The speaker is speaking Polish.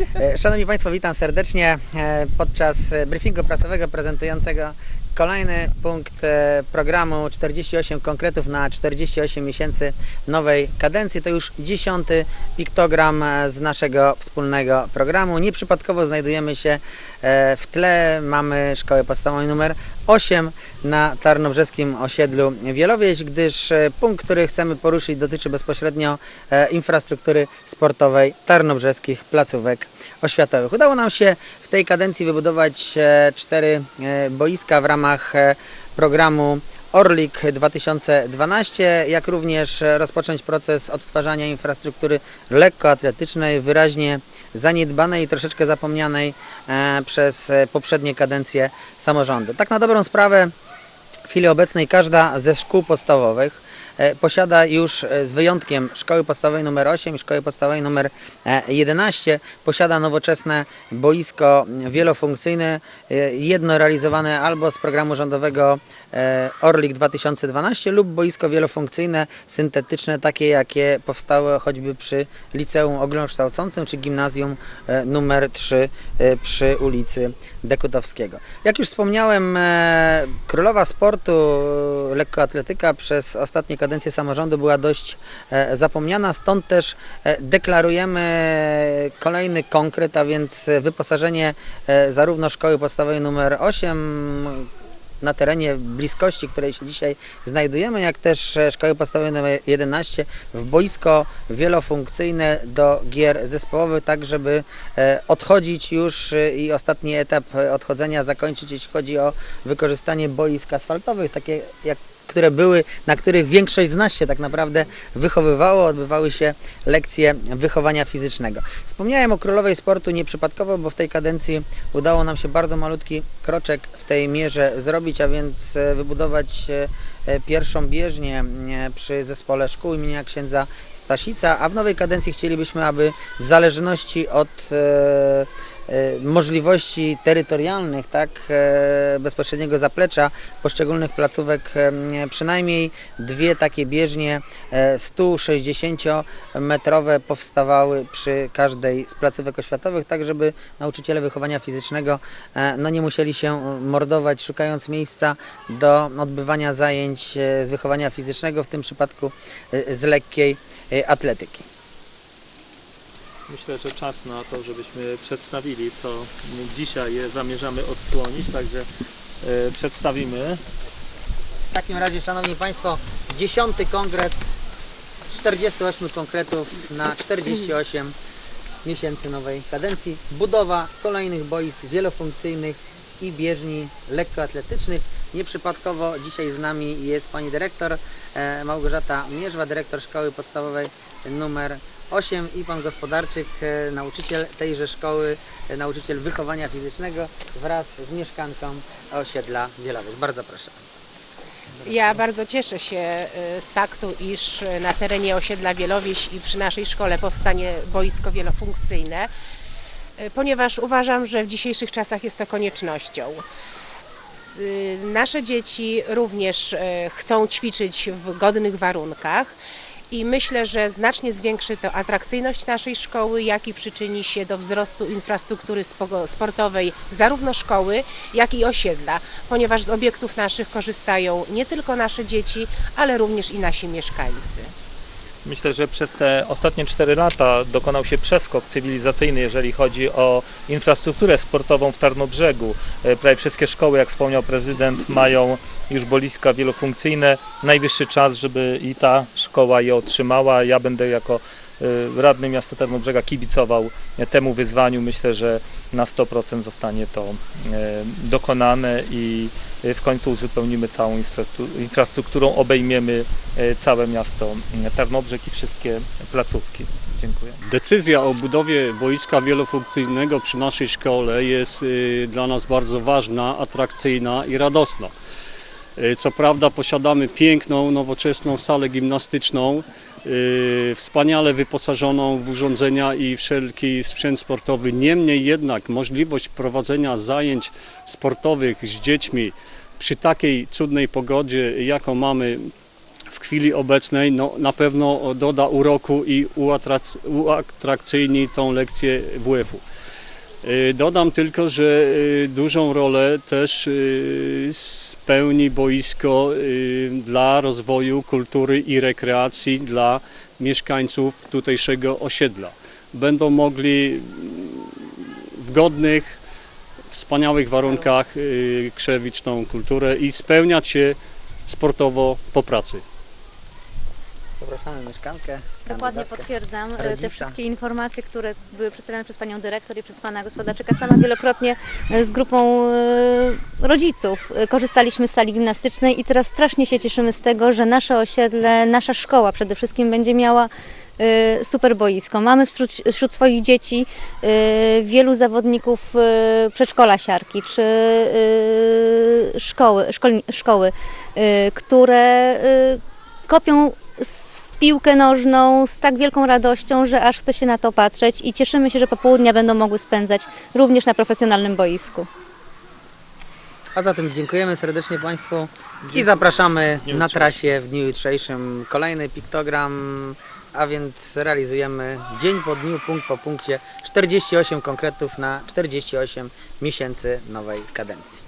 E, Szanowni Państwo, witam serdecznie e, podczas briefingu prasowego prezentującego kolejny punkt e, programu 48 konkretów na 48 miesięcy nowej kadencji. To już dziesiąty piktogram z naszego wspólnego programu. Nieprzypadkowo znajdujemy się w tle. Mamy szkołę podstawową numer 8 na Tarnobrzeskim osiedlu Wielowieś, gdyż e, punkt, który chcemy poruszyć dotyczy bezpośrednio e, infrastruktury sportowej tarnobrzeskich placówek oświatowych. Udało nam się w tej kadencji wybudować e, cztery boiska w ramach programu Orlik 2012, jak również rozpocząć proces odtwarzania infrastruktury lekkoatletycznej, wyraźnie zaniedbanej i troszeczkę zapomnianej e, przez poprzednie kadencje samorządu. Tak na dobrą sprawę w chwili obecnej każda ze szkół podstawowych posiada już e, z wyjątkiem szkoły podstawowej numer 8 i szkoły podstawowej e, 11 posiada nowoczesne boisko wielofunkcyjne, e, jedno realizowane albo z programu rządowego e, Orlik 2012 lub boisko wielofunkcyjne, syntetyczne, takie jakie powstały choćby przy liceum ogólnokształcącym czy gimnazjum e, numer 3 e, przy ulicy Dekutowskiego. Jak już wspomniałem, e, królowa sportu, e, lekkoatletyka przez ostatnie kadencje samorządu była dość e, zapomniana, stąd też e, deklarujemy kolejny konkret, a więc wyposażenie e, zarówno szkoły podstawowej numer 8 na terenie bliskości, której się dzisiaj znajdujemy, jak też szkoły podstawowej nr 11 w boisko wielofunkcyjne do gier zespołowych, tak żeby odchodzić już i ostatni etap odchodzenia zakończyć, jeśli chodzi o wykorzystanie boisk asfaltowych, takie jak które były, na których większość z nas się tak naprawdę wychowywało, odbywały się lekcje wychowania fizycznego. Wspomniałem o królowej sportu nieprzypadkowo, bo w tej kadencji udało nam się bardzo malutki kroczek w tej mierze zrobić, a więc e, wybudować e, e, pierwszą bieżnię przy zespole szkół imienia księdza Stasica, a w nowej kadencji chcielibyśmy, aby w zależności od możliwości terytorialnych, tak, e, bezpośredniego zaplecza poszczególnych placówek, e, przynajmniej dwie takie bieżnie e, 160-metrowe powstawały przy każdej z placówek oświatowych, tak żeby nauczyciele wychowania fizycznego e, no, nie musieli się mordować szukając miejsca do odbywania zajęć e, z wychowania fizycznego, w tym przypadku e, z lekkiej e, atletyki. Myślę, że czas na to, żebyśmy przedstawili, co dzisiaj zamierzamy odsłonić, także e, przedstawimy. W takim razie, Szanowni Państwo, dziesiąty kongres 48 konkretów na 48 miesięcy nowej kadencji. Budowa kolejnych boisk wielofunkcyjnych i bieżni lekkoatletycznych. Nieprzypadkowo dzisiaj z nami jest Pani Dyrektor e, Małgorzata Mierzwa, Dyrektor Szkoły Podstawowej numer 8 i Pan Gospodarczyk, e, nauczyciel tejże szkoły, e, nauczyciel wychowania fizycznego wraz z mieszkanką osiedla Wielowieś. Bardzo proszę. Ja bardzo cieszę się z faktu, iż na terenie osiedla Wielowieś i przy naszej szkole powstanie boisko wielofunkcyjne, ponieważ uważam, że w dzisiejszych czasach jest to koniecznością. Y, Nasze dzieci również y, chcą ćwiczyć w godnych warunkach i myślę, że znacznie zwiększy to atrakcyjność naszej szkoły, jak i przyczyni się do wzrostu infrastruktury spo- sportowej zarówno szkoły, jak i osiedla, ponieważ z obiektów naszych korzystają nie tylko nasze dzieci, ale również i nasi mieszkańcy. Myślę, że przez te ostatnie 4 lata dokonał się przeskok cywilizacyjny, jeżeli chodzi o infrastrukturę sportową w Tarnobrzegu. E, Prawie wszystkie szkoły, jak wspomniał prezydent, mają już boiska wielofunkcyjne. Najwyższy czas, żeby i ta szkoła je otrzymała. Ja będę jako radny miasta Tarnobrzega kibicował temu wyzwaniu. Myślę, że na 100% zostanie to e, dokonane i e, w końcu uzupełnimy całą infrastruktu- infrastrukturą, obejmiemy całe miasto Tarnobrzeg i wszystkie placówki. Dziękuję. Decyzja o budowie boiska wielofunkcyjnego przy naszej szkole jest y, dla nas bardzo ważna, atrakcyjna i radosna. Y, Co prawda posiadamy piękną, nowoczesną salę gimnastyczną, y, wspaniale wyposażoną w urządzenia i wszelki sprzęt sportowy. Niemniej jednak możliwość prowadzenia zajęć sportowych z dziećmi przy takiej cudnej pogodzie, jaką mamy w chwili obecnej no, na pewno doda uroku i uatrakcyjni tą lekcję WF-u. Y, Dodam tylko, że y, dużą rolę też y, spełni boisko dla rozwoju kultury i rekreacji dla mieszkańców tutejszego osiedla. Będą mogli w godnych, wspaniałych warunkach krzewić tą kulturę i spełniać się sportowo po pracy. Zapraszamy mieszkankę. Dokładnie potwierdzam e, rodzica. te wszystkie informacje, które były przedstawione przez panią dyrektor i przez pana gospodarczyka. Sama wielokrotnie e, z grupą e, rodziców korzystaliśmy z sali gimnastycznej i teraz strasznie się cieszymy z tego, że nasze osiedle, nasza szkoła przede wszystkim będzie miała super boisko. Mamy wśród, wśród swoich dzieci wielu zawodników przedszkola siarki czy szkoły, szkoły, e, które kopią w piłkę nożną z tak wielką radością, że aż chce się na to patrzeć i cieszymy się, że popołudnia będą mogły spędzać również na profesjonalnym boisku. A zatem dziękujemy serdecznie Państwu i zapraszamy na trasie w dniu jutrzejszym kolejny piktogram, a więc realizujemy dzień po dniu, punkt po punkcie 48 konkretów na 48 miesięcy nowej kadencji.